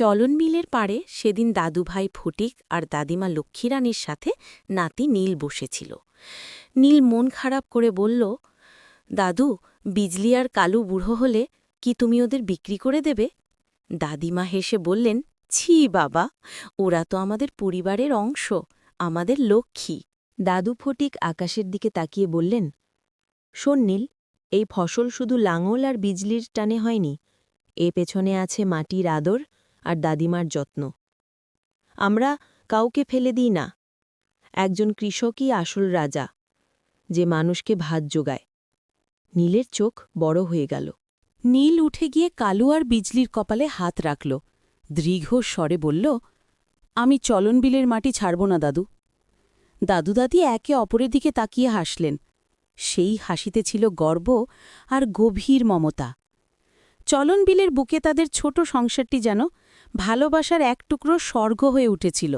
চলন মিলের পাড়ে সেদিন দাদুভাই ফটিক আর দাদিমা লক্ষ্মীরানীর সাথে নাতি নীল বসেছিল। নীল মন খারাপ করে বলল, দাদু, বিজলি আর কালু বুড়ো হলে কি তুমি ওদের বিক্রি করে দেবে? দাদিমা হেসে বললেন, ছি বাবা, ওরা তো আমাদের পরিবারের অংশ, আমাদের লক্ষ্মী। দাদু ফটিক আকাশের দিকে তাকিয়ে বললেন, শোন নীল, এই ফসল শুধু লাঙল আর বিজলির টানে হয়নি, এ পেছনে আছে মাটির আদর আর দাদিমার যত্ন। আমরা কাউকে ফেলে দিই না। একজন কৃষকই আসল রাজা, যে মানুষকে ভাত যোগায় নীলের চোখ বড় হয়ে গেল। নীল উঠে গিয়ে কালু আর বিজলির কপালে হাত রাখল। দীর্ঘ স্বরে বলল, আমি চলন বিলের মাটি ছাড়ব না, দাদু। দাদু দাদি একে অপরের দিকে তাকিয়ে হাসলেন। সেই হাসিতে ছিল গর্ব আর গভীর মমতা। চলন বিলের বুকে তাদের ছোট সংসারটি যেন ভালোবাসার এক টুকরো স্বর্গ হয়ে উঠেছিল।